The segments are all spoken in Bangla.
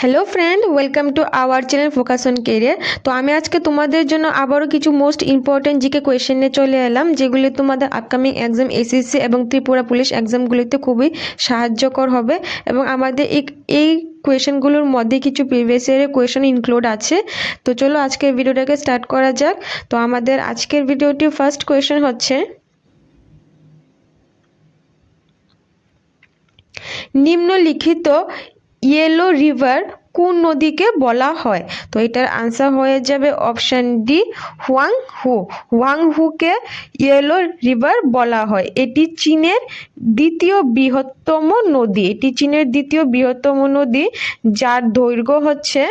Hello friend welcome to our channel focus on career তো আমি আজকে তোমাদের জন্য আবারও কিছু মোস্ট ইম্পর্টেন্ট জিকে কোয়েশ্চেন নিয়ে চলে এলাম, যেগুলি তোমাদের আপকামিং এক্সাম এসএসসি এবং ত্রিপুরা পুলিশ এক্সামগুলিতে খুবই সাহায্যকর হবে এবং আমাদের এই এই কোয়েশনগুলোর মধ্যে কিছু প্রিভিয়াস ইয়ারের কোয়েশন ইনক্লুড আছে। তো চলো আজকের ভিডিওটাকে স্টার্ট করা যাক। তো আমাদের আজকের ভিডিওটি ফার্স্ট কোয়েশন হচ্ছে, নিম্নলিখিত ইয়েলো রিভার কোন নদীকে বলা হয়? তো এটার আনসার হয়ে যাবে option D Huang Ho Huang হুকে yellow river বলা হয়। এটি চীনের দ্বিতীয় বৃহত্তম নদী। এটি চীনের দ্বিতীয় বৃহত্তম নদী, যার দৈর্ঘ্য হচ্ছে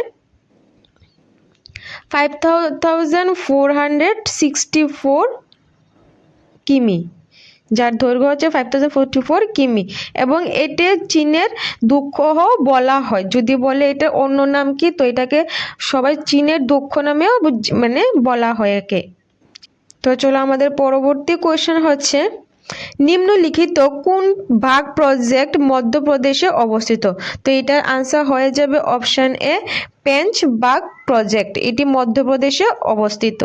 five thousand four hundred sixty four কিমি। যার দৈর্ঘ্য হচ্ছে ফাইভ থাউজেন্ড ফোরটি ফোর কিমি। এবং এটি চীনের দুঃখহ বলা হয়। যদি বলে এটার অন্য নাম কি, তো এটাকে সবাই চীনের দুঃখ নামেও মানে বলা হয় একে। তো চলো আমাদের পরবর্তী কোয়েশ্চেন হচ্ছে, নিম্নলিখিত কোন ভাগ প্রজেক্ট মধ্যপ্রদেশে অবস্থিত? তো এটার আনসার হয়ে যাবে অপশান এ পেঞ্চ বাগ প্রজেক্ট এটি মধ্যপ্রদেশে অবস্থিত।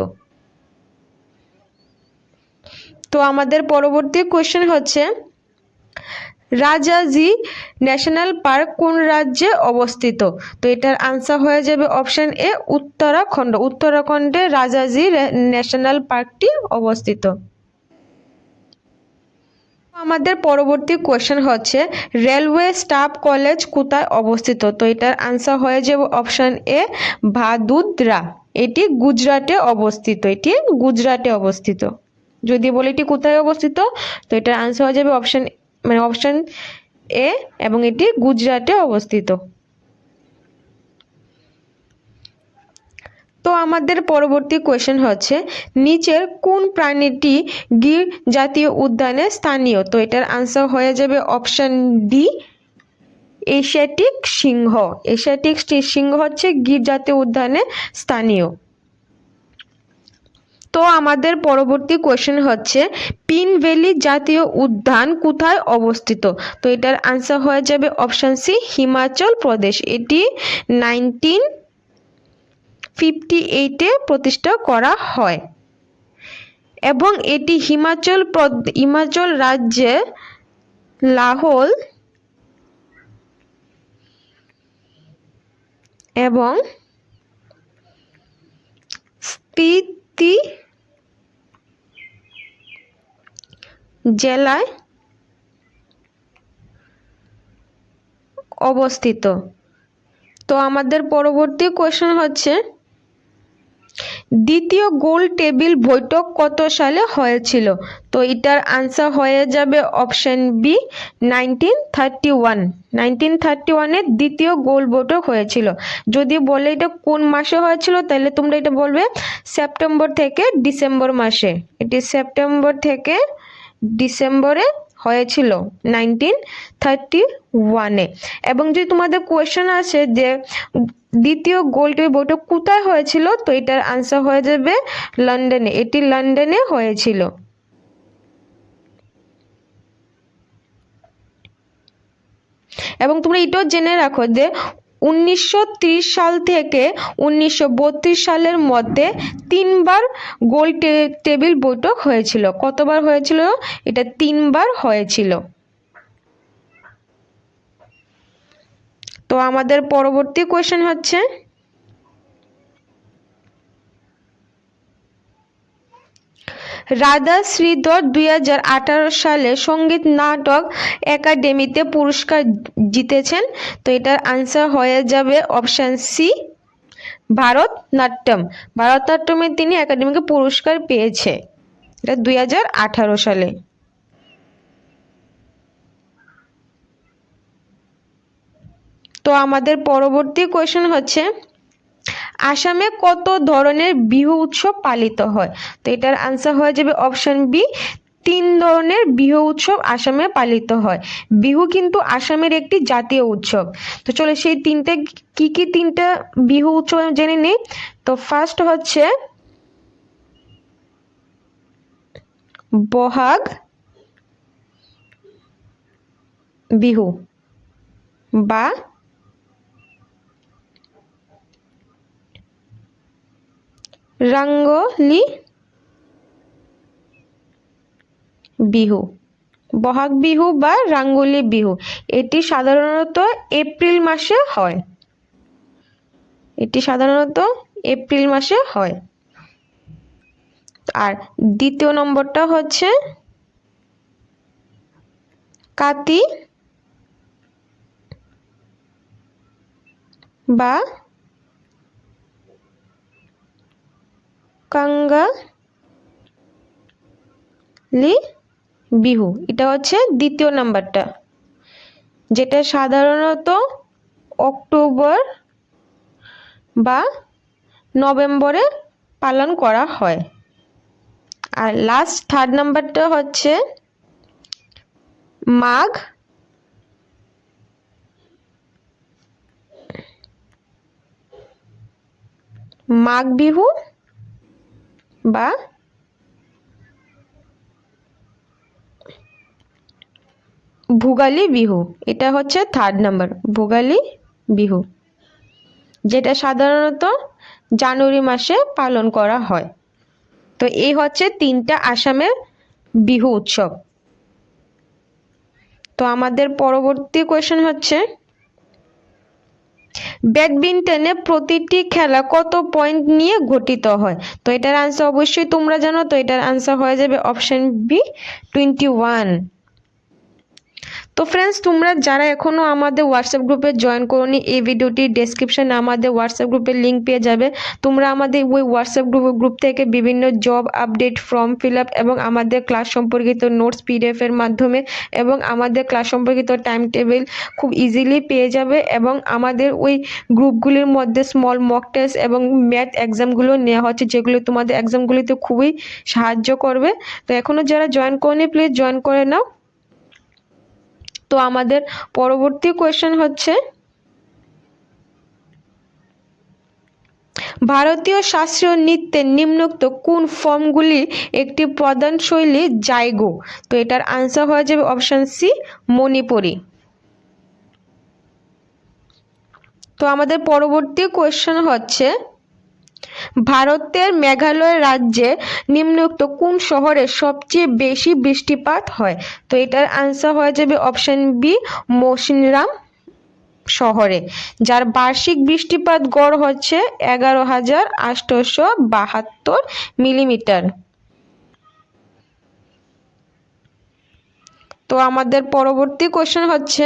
তো আমাদের পরবর্তী কোয়েশ্চেন হচ্ছে, রাজাজি ন্যাশনাল পার্ক কোন রাজ্যে অবস্থিত? তো এটার আনসার হয়ে যাবে অপশান এ উত্তরাখণ্ড। উত্তরাখণ্ডে রাজাজি ন্যাশনাল পার্কটি অবস্থিত। আমাদের পরবর্তী কোয়েশ্চেন হচ্ছে রেলওয়ে স্টাফ কলেজ কোথায় অবস্থিত? তো এটার আনসার হয়ে যাবে অপশন এ ভাদুদরা। এটি গুজরাটে অবস্থিত। এটি গুজরাটে অবস্থিত। যদি বলি এটি কোথায় অবস্থিত, তো এটার আনসার হয়ে যাবে অপশন মানে অপশন এ এবং এটি গুজরাটে অবস্থিত। তো আমাদের পরবর্তী কোয়েশ্চেন হচ্ছে, নিচের কোন প্রাণীটি গির জাতীয় উদ্যানে স্থানীয়? তো এটার আনসার হয়ে যাবে অপশন ডি এশিয়াটিক সিংহ। এশিয়াটিক সিংহ হচ্ছে গির জাতীয় উদ্যানে স্থানীয়। তো আমাদের পরবর্তী কোয়েশ্চেন হচ্ছে, পিন ভ্যালি জাতীয় উদ্যান কোথায় অবস্থিত? তো এটার আনসার হয়ে যাবে অপশন সি হিমাচল প্রদেশ। এটি নাইনটিন ফিফটি এইটে প্রতিষ্ঠা করা হয়। এবং এটি হিমাচল হিমাচল রাজ্যে লাহোল এবং স্পিতি জেলায় অবস্থিত। তো আমাদের পরবর্তী কোয়েশ্চেন হচ্ছে দ্বিতীয় গোল টেবিল বৈঠক কত সালে হয়েছিল? তো এটার আনসার হয়ে যাবে option B nineteen thirty one nineteen thirty ওয়ানের দ্বিতীয় গোল বৈঠক হয়েছিল। যদি বলে এটা কোন মাসে হয়েছিল, তাহলে তোমরা এটা বলবে সেপ্টেম্বর থেকে ডিসেম্বর মাসে। এটি সেপ্টেম্বর থেকে ডিসেম্বরে হয়েছিল নাইনটিন থার্টি ওয়ানে এবং যদি তোমাদের কোয়েশ্চেন আসে যে দ্বিতীয় গোল্ড বৈঠক কোথায় হয়েছিল, তো এটার আনসার হয়ে যাবে লন্ডনে এটি লন্ডনে হয়েছিল। এবং তোমরা এটাও জেনে রাখো যে উনিশশো সাল থেকে উনিশশো বত্রিশ সালের মধ্যে তিনবার গোল টেবিল বৈঠক হয়েছিল। কতবার হয়েছিল? এটা তিনবার হয়েছিল। তো আমাদের পরবর্তী কোয়েশ্চেন হচ্ছে রাধা শ্রীধর দুই হাজার আঠারো সালে সংগীত নাটক একাডেমিতে পুরস্কার জিতেছেন। তো এটার আনসার হয়ে যাবে অপশান সি ভারতনাট্যম। ভারতনাট্যমে তিনি একাডেমিকে পুরস্কার পেয়েছে। এটা দুই হাজার আঠারো সালে। তো আমাদের পরবর্তী কোয়েশ্চেন হচ্ছে আসামে কত ধরনের বিহু উৎসব পালিত হয়? তো এটার আনসার হয়ে যাবে অপশন বি তিন ধরনের বিহু উৎসব আসামে পালিত হয়। বিহু কিন্তু আসামের একটি জাতীয় উৎসব। তো চলো সেই তিনটে কি কি তিনটা বিহু উৎসব জেনে নিই। তো ফার্স্ট হচ্ছে বহাগ, বিহু বা রাঙ্গলি বিহু। বহাগ বিহু বা রাঙ্গুলি বিহু, এটি সাধারণত এপ্রিল মাসে হয়। এটি সাধারণত এপ্রিল মাসে হয়। আর দ্বিতীয় নম্বরটা হচ্ছে কাতি বা কাঙ্গালি বিহু। এটা হচ্ছে দ্বিতীয় নাম্বারটা। যেটা সাধারণত অক্টোবর বা নভেম্বরে পালন করা হয়। আর লাস্ট থার্ড নাম্বারটা হচ্ছে মাঘ মাঘ বিহু। বা? ভোগালী বিহু, এটা হচ্ছে থার্ড নাম্বার ভোগালী বিহু, যেটা সাধারণত জানুয়ারি মাসে পালন করা হয়। তো এই হচ্ছে তিনটা আসামের বিহু উৎসব। তো আমাদের পরবর্তী কোয়েশ্চেন হচ্ছে ব্যাডমিন্টনে প্রতিটি খেলা কত পয়েন্ট নিয়ে গঠিত হয়? তো এটার আনসার অবশ্যই তোমরা জানো, তো এটার আনসার হয়ে যাবে অপশন বি টোয়েন্টি ওয়ান তো ফ্রেন্ডস তোমরা যারা এখনও আমাদের হোয়াটসঅ্যাপ গ্রুপে জয়েন করোনি, এই ভিডিওটি ডেসক্রিপশনে আমাদের হোয়াটসঅ্যাপ গ্রুপের লিঙ্ক পেয়ে যাবে। তোমরা আমাদের ওই হোয়াটসঅ্যাপ গ্রুপ গ্রুপ থেকে বিভিন্ন জব আপডেট ফর্ম ফিল এবং আমাদের ক্লাস সম্পর্কিত নোটস পিডিএফ এর মাধ্যমে এবং আমাদের ক্লাস সম্পর্কিত টাইম টেবিল খুব ইজিলি পেয়ে যাবে এবং আমাদের ওই গ্রুপগুলির মধ্যে স্মল মক টেস্ট এবং ম্যাথ এক্সামগুলো নেওয়া হচ্ছে, যেগুলো তোমাদের এক্সামগুলিতে খুবই সাহায্য করবে। তো এখনও যারা জয়েন করনি প্লিজ জয়েন করে নাও। তো আমাদের পরবর্তী কোয়েশ্চেন হচ্ছে, ভারতীয় শাস্ত্রীয় নৃত্যের নিম্নোক্ত কোন ফর্মগুলি একটি প্রধান শৈলী? জায়গো তো এটার আনসার হয়ে যাবে অপশন সি মণিপুরি। তো আমাদের পরবর্তী কোয়েশ্চেন হচ্ছে ভারতের মেঘালয় রাজ্যে নিম্নোক্ত কোন শহরে সবচেয়ে বেশি বৃষ্টিপাত হয়? তো এটার আনসার হয়ে যাবে অপশন বি মৌসিনরাম শহরে, যার বার্ষিক বৃষ্টিপাত গড় হচ্ছে এগারো হাজার আটশোশো বাহাত্তর মিলিমিটার। তো আমাদের পরবর্তী কোশ্চেন হচ্ছে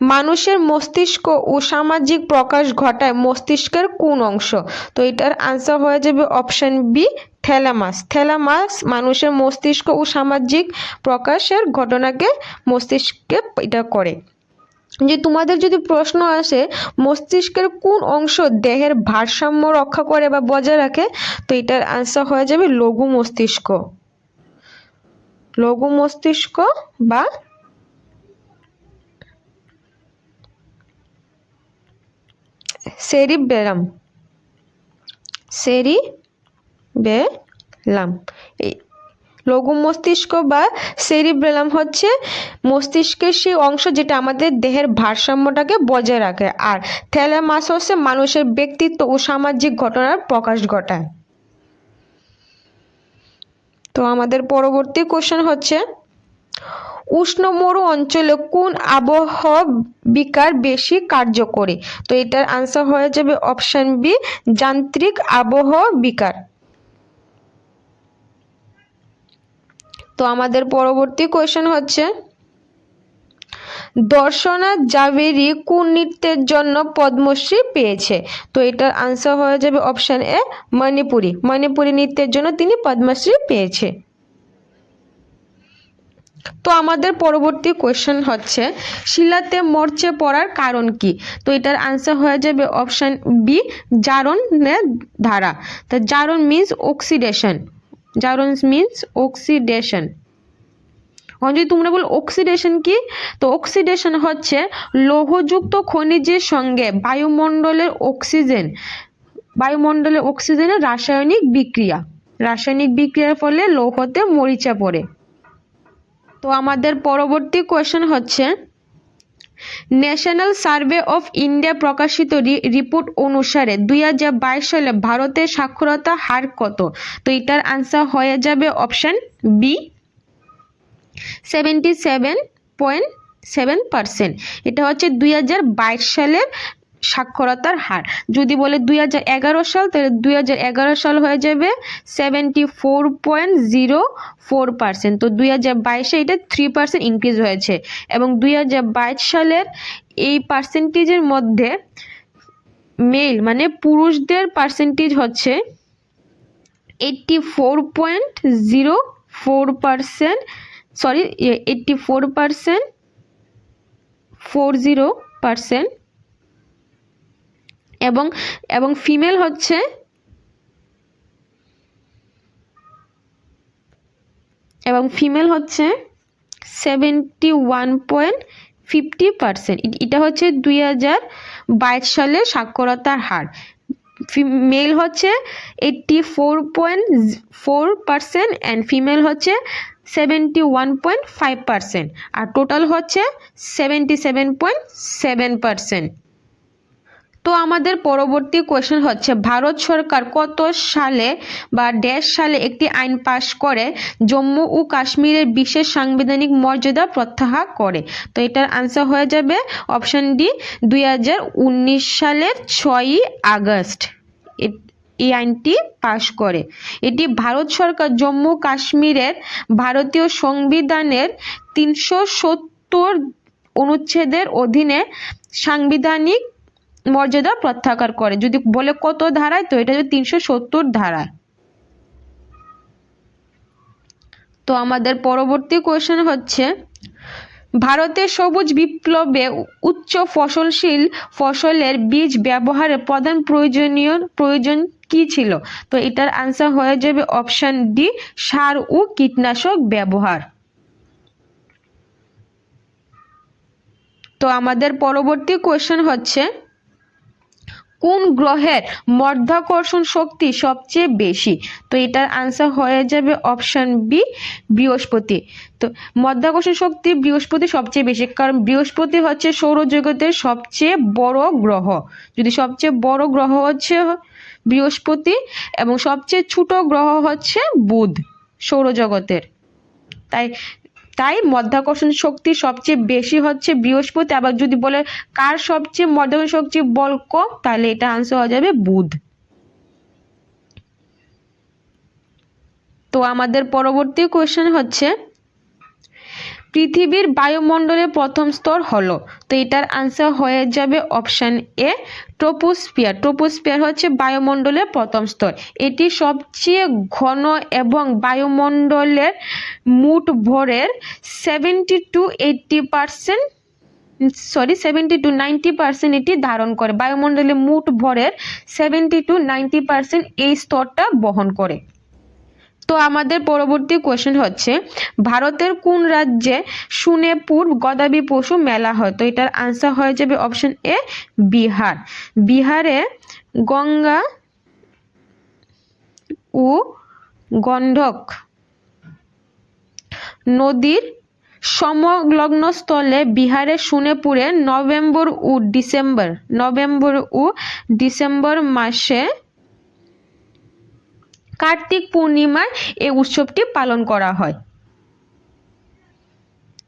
মানুষের মস্তিষ্ক ও সামাজিক প্রকাশ ঘটায় মস্তিষ্কের কোন অংশ? তো এটার আনসার হয়ে যাবে অপশন বি থ্যালামাস থ্যালামাস মানুষের মস্তিষ্ক ও সামাজিক প্রকাশের ঘটনাকে মস্তিষ্কে এটা করে। যে তোমাদের যদি প্রশ্ন আসে, মস্তিষ্কের কোন অংশ দেহের ভারসাম্য রক্ষা করে বা বজায় রাখে? তো এটার আনসার হয়ে যাবে লঘু মস্তিষ্ক। লঘু মস্তিষ্ক বা সেরিবেলাম সেরিবেলাম এই লঘু মস্তিষ্ক বা সেরিব্রেলাম হচ্ছে মস্তিষ্কের সেই অংশ যেটা আমাদের দেহের ভারসাম্যটাকে বজায় রাখে। আর থ্যালামাস হচ্ছে মানুষের ব্যক্তিত্ব ও সামাজিক ঘটনার প্রকাশ ঘটায়। তো আমাদের পরবর্তী কোশ্চেন হচ্ছে উষ্ণ মরু অঞ্চলে কোন আবহবিকার বেশি কার্যকরী? তো এটার আনসার হয়ে যাবে অপশন বি যান্ত্রিক আবহবিকার তো আমাদের পরবর্তী কোয়েশ্চেন হচ্ছে, দর্শনা জাভেরি কোন নৃত্যের জন্য পদ্মশ্রী পেয়েছে? তো এটার আনসার হয়ে যাবে অপশন এ মণিপুরি। মণিপুরি নৃত্যের জন্য তিনি পদ্মশ্রী পেয়েছে। তো আমাদের পরবর্তী কোয়েশ্চেন হচ্ছে, শিলাতে মরচে পড়ার কারণ কি? তো এটার আনসার হয়ে যাবে অপশান বি জারণের ধারা। তো জারণ মিন্স অক্সিডেশন জারণ মিন্স অক্সিডেশন যদি তোমরা বলো অক্সিডেশন কি? তো অক্সিডেশন হচ্ছে লৌহযুক্ত খনিজের সঙ্গে বায়ুমণ্ডলের অক্সিজেন বায়ুমণ্ডলের অক্সিজেনের রাসায়নিক বিক্রিয়া। রাসায়নিক বিক্রিয়ার ফলে লৌহতে মরিচা পড়ে। তো আমাদের পরবর্তী কোয়েশ্চেন হচ্ছে ন্যাশনাল সার্ভে অফ ইন্ডিয়া প্রকাশিত রিপোর্ট অনুসারে দুই হাজার বাইশ সালে ভারতের সাক্ষরতা হার কত? তো এটার আনসার হয়ে যাবে option B seventy seven point seven percent এটা হচ্ছে দুই সালের সাক্ষরতার হার। যদি বলে দুই হাজার এগারো সাল, তাহলে দুই হাজার এগারো সাল হয়ে যাবে seventy four point zero four percent তো দুই হাজার বাইশে এটা থ্রি পার্সেন্ট ইনক্রিজ হয়েছে এবং দুই হাজার বাইশ সালের এই পার্সেন্টেজের মধ্যে মেল মানে পুরুষদের পার্সেন্টেজ হচ্ছে eighty four point zero four percent sorry eighty four percent four zero percent এবং এবং ফিমেল হচ্ছে এবং ফিমেল হচ্ছে seventy one point fifty percent এটা হচ্ছে দুই হাজার বাইশ সালের সাক্ষরতার হার। মেল হচ্ছে eighty four point four percent and female হচ্ছে seventy one point five percent আর টোটাল হচ্ছে seventy seven point seven percent তো আমাদের পরবর্তী কোয়েশ্চেন হচ্ছে, ভারত সরকার কত সালে বা ড্যাশ সালে একটি আইন পাশ করে জম্মু ও কাশ্মীরের বিশেষ সাংবিধানিক মর্যাদা প্রত্যাহার করে? তো এটার আনসার হয়ে যাবে অপশন ডি দুই হাজার উনিশ সালের ছয়ই আগস্ট। এই আইনটি পাশ করে। এটি ভারত সরকার জম্মু কাশ্মীরের ভারতীয় সংবিধানের তিনশো সত্তর অনুচ্ছেদের অধীনে সাংবিধানিক মর্যাদা প্রত্যাহার করে। যদি বলে কত ধারায়, তো এটা তিনশো সত্তর ধারায়। তো আমাদের পরবর্তী কোয়েশ্চেন হচ্ছে ভারতের সবুজ বিপ্লবে উচ্চ ফসলশীল ফসলের বীজ ব্যবহারের প্রধান প্রয়োজনীয়, প্রয়োজন কি ছিল? তো এটার আনসার হয়ে যাবে অপশন ডি সার ও কীটনাশক ব্যবহার। তো আমাদের পরবর্তী কোয়েশ্চেন হচ্ছে কোন গ্রহের মধ্যাকর্ষণ শক্তি সবচেয়ে বেশি? তো এটার আনসার হয়ে যাবে অপশান বি বৃহস্পতি। তো মধ্যাকর্ষণ শক্তি বৃহস্পতি সবচেয়ে বেশি, কারণ বৃহস্পতি হচ্ছে সৌরজগতের সবচেয়ে বড় গ্রহ। যদি সবচেয়ে বড় গ্রহ হচ্ছে বৃহস্পতি এবং সবচেয়ে ছোট গ্রহ হচ্ছে বুধ সৌরজগতের। তাই তাই মধ্যাকর্ষণ শক্তি সবচেয়ে বেশি হচ্ছে বৃহস্পতি, আবার যদি বলে কার সবচেয়ে মধ্যাকর্ষণ শক্তি বল কম, তাহলে এটা আনসার হয়ে যাবে বুধ। তো আমাদের পরবর্তী কোয়েশ্চেন হচ্ছে পৃথিবীর বায়ুমণ্ডলের প্রথম স্তর হলো। তো এটার আনসার হয়ে যাবে অপশান এ ট্রোপোস্ফিয়ার ট্রোপোস্ফিয়ার হচ্ছে বায়ুমণ্ডলের প্রথম স্তর। এটি সবচেয়ে ঘন এবং বায়ুমণ্ডলের মুঠ ভরের seventy two eighty percent sorry seventy two ninety percent এটি ধারণ করে। বায়ুমণ্ডলে মুঠ ভরের সেভেন্টি টু নাইনটি পার্সেন্ট এই স্তরটা বহন করে। তো আমাদের পরবর্তী কোয়েশ্চেন হচ্ছে, ভারতের কোন রাজ্যে সুনেপুর গদাবি পশু মেলা হয়? তো এটার আনসার হয়ে যাবে অপশন এ বিহার। বিহারে গঙ্গা ও গণ্ডক নদীর সমলগ্ন স্থলে বিহারের সুনেপুরে নভেম্বর ও ডিসেম্বর, নভেম্বর ও ডিসেম্বর মাসে কার্তিক পূর্ণিমায় এই উৎসবটি পালন করা হয়।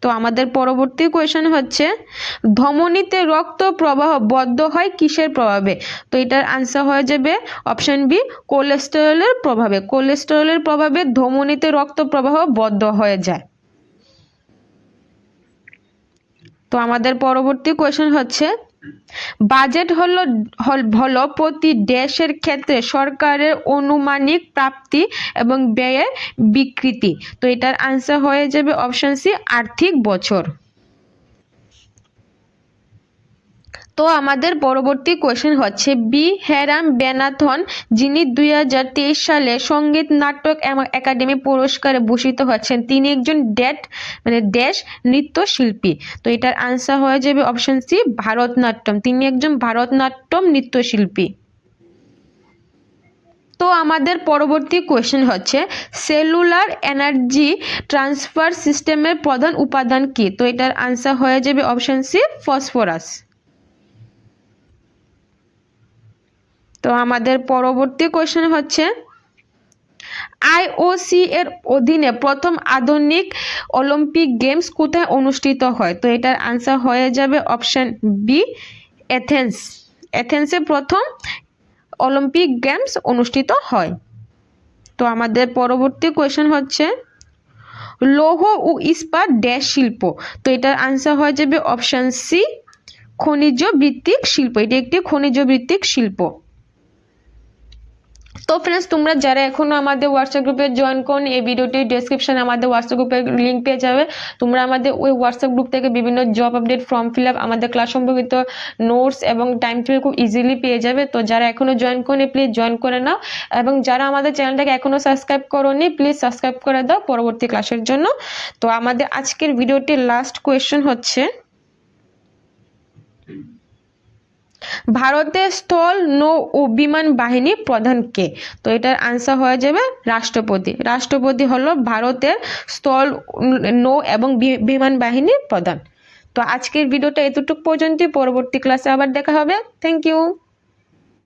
তো আমাদের পরবর্তী কোয়েশন হচ্ছে, ধমনীতে রক্ত প্রবাহ বদ্ধ হয় কিসের প্রভাবে? তো এটার আনসার হয়ে যাবে অপশন বি কোলেস্টেরলের প্রভাবে। কোলেস্টেরলের প্রভাবে ধমনীতে রক্ত প্রবাহ বদ্ধ হয়ে যায়। তো আমাদের পরবর্তী কোয়েশন হচ্ছে বাজেট হলো, হল- প্রতি দেশের ক্ষেত্রে সরকারের অনুমানিক প্রাপ্তি এবং ব্যয়ের বিকৃতি। তো এটার আনসার হয়ে যাবে অপশন সি আর্থিক বছর। তো আমাদের পরবর্তী কোয়েশ্চেন হচ্ছে, বি. হেরাম বেনাথন, যিনি দুই হাজার তেইশ সালে সংগীত নাটক একাডেমি পুরস্কারে ভূষিত হচ্ছেন, তিনি একজন ডেট মানে দেশ নৃত্যশিল্পী। তো এটার আনসার হয়ে যাবে অপশন সি ভারতনাট্যম। তিনি একজন ভারতনাট্যম নৃত্যশিল্পী। তো আমাদের পরবর্তী কোয়েশ্চেন হচ্ছে, সেলুলার এনার্জি ট্রান্সফার সিস্টেমের প্রধান উপাদান কি? তো এটার আনসার হয়ে যাবে অপশন সি ফসফরাস। তো আমাদের পরবর্তী কোয়েশ্চেন হচ্ছে আইওসি এর অধীনে প্রথম আধুনিক অলিম্পিক গেমস কোথায় অনুষ্ঠিত হয়? তো এটার আনসার হয়ে যাবে অপশন বি এথেন্স এথেন্সে প্রথম অলিম্পিক গেমস অনুষ্ঠিত হয়। তো আমাদের পরবর্তী কোয়েশ্চেন হচ্ছে, লৌহ ও ইস্পাত ড্যাশ শিল্প। তো এটার আনসার হয়ে যাবে অপশন সি খনিজ ভিত্তিক শিল্প। এটি একটি খনিজ ভিত্তিক শিল্প। তো ফ্রেন্ডস তোমরা যারা এখনও আমাদের হোয়াটসঅ্যাপ গ্রুপে জয়েন করুন, এই ভিডিওটির ডেসক্রিপশনে আমাদের হোয়াটসঅ্যাপ গ্রুপের লিঙ্ক পেয়ে যাবে। তোমরা আমাদের ওই হোয়াটসঅ্যাপ গ্রুপ থেকে বিভিন্ন job update form fill up আমাদের ক্লাস সম্পর্কিত নোটস এবং টাইম টেবিল খুব ইজিলি পেয়ে যাবে। তো যারা এখনও জয়েন করেনি প্লিজ জয়েন করে নাও। এবং যারা আমাদের চ্যানেলটাকে এখনও সাবস্ক্রাইব করোনি প্লিজ সাবস্ক্রাইব করে দাও পরবর্তী ক্লাসের জন্য। তো আমাদের আজকের ভিডিওটির লাস্ট কোয়েশ্চেন হচ্ছে ভারতের স্থল নৌ ও বিমান বাহিনী প্রধান কে? তো এটার আনসার হয়ে যাবে রাষ্ট্রপতি। রাষ্ট্রপতি হলো ভারতের স্থল নৌ এবং বিমান বাহিনীর প্রধান। তো আজকের ভিডিওটা এতটুকু পর্যন্তই। পরবর্তী ক্লাসে আবার দেখা হবে। Thank you